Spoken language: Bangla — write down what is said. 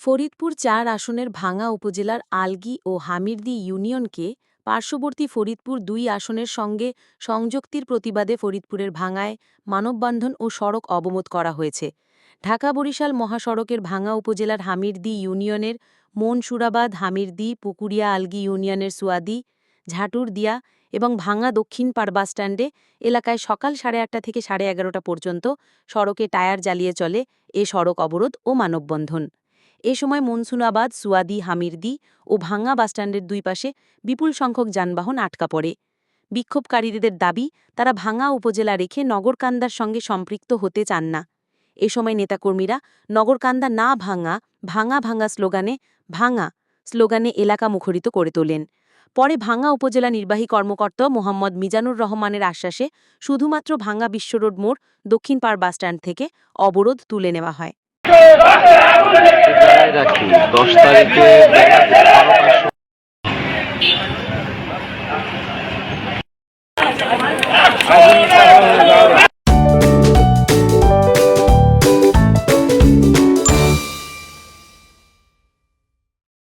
ফরিদপুর চার আসনের ভাঙা উপজেলার আলগী ও হামিরদি ইউনিয়নকে পার্শ্ববর্তী ফরিদপুর দুই আসনের সঙ্গে সংযুক্তির প্রতিবাদে ফরিদপুরের ভাঙায় মানববন্ধন ও সড়ক অবমোদ করা হয়েছে। ঢাকা বরিশাল মহাসড়কের ভাঙা উপজেলার হামিরদি ইউনিয়নের মনসুরাবাদ, হামিরদি, পুকুরিয়া, আলগী ইউনিয়নের সুয়াদি, ঝাটুরদিয়া এবং ভাঙা দক্ষিণ পাড় বাসস্ট্যান্ডে এলাকায় সকাল সাড়ে আটটা থেকে সাড়ে এগারোটা পর্যন্ত সড়কে টায়ার জ্বালিয়ে চলে এ সড়ক অবরোধ ও মানববন্ধন। এ সময় মনসুনাবাদ, সুয়াদি, হামিরদি ও ভাঙ্গা বাসস্ট্যান্ডের দুই পাশে বিপুল সংখ্যক যানবাহন আটকা পড়ে। বিক্ষোভকারীদের দাবি, তারা ভাঙ্গা উপজেলা রেখে নগরকান্দার সঙ্গে সম্পৃক্ত হতে চান না। এ সময় নেতাকর্মীরা, নগরকান্দা না ভাঙা ভাঙা ভাঙা স্লোগানে ভাঙা স্লোগানে এলাকা মুখরিত করে তোলেন। পরে ভাঙ্গা উপজেলা নির্বাহী কর্মকর্তা মোহাম্মদ মিজানুর রহমানের আশ্বাসে শুধুমাত্র ভাঙ্গা বিশ্বরোড মোড় দক্ষিণ পাড় বাসস্ট্যান্ড থেকে অবরোধ তুলে নেওয়া হয়। দশ তারিখে বারোটার সময় আগুন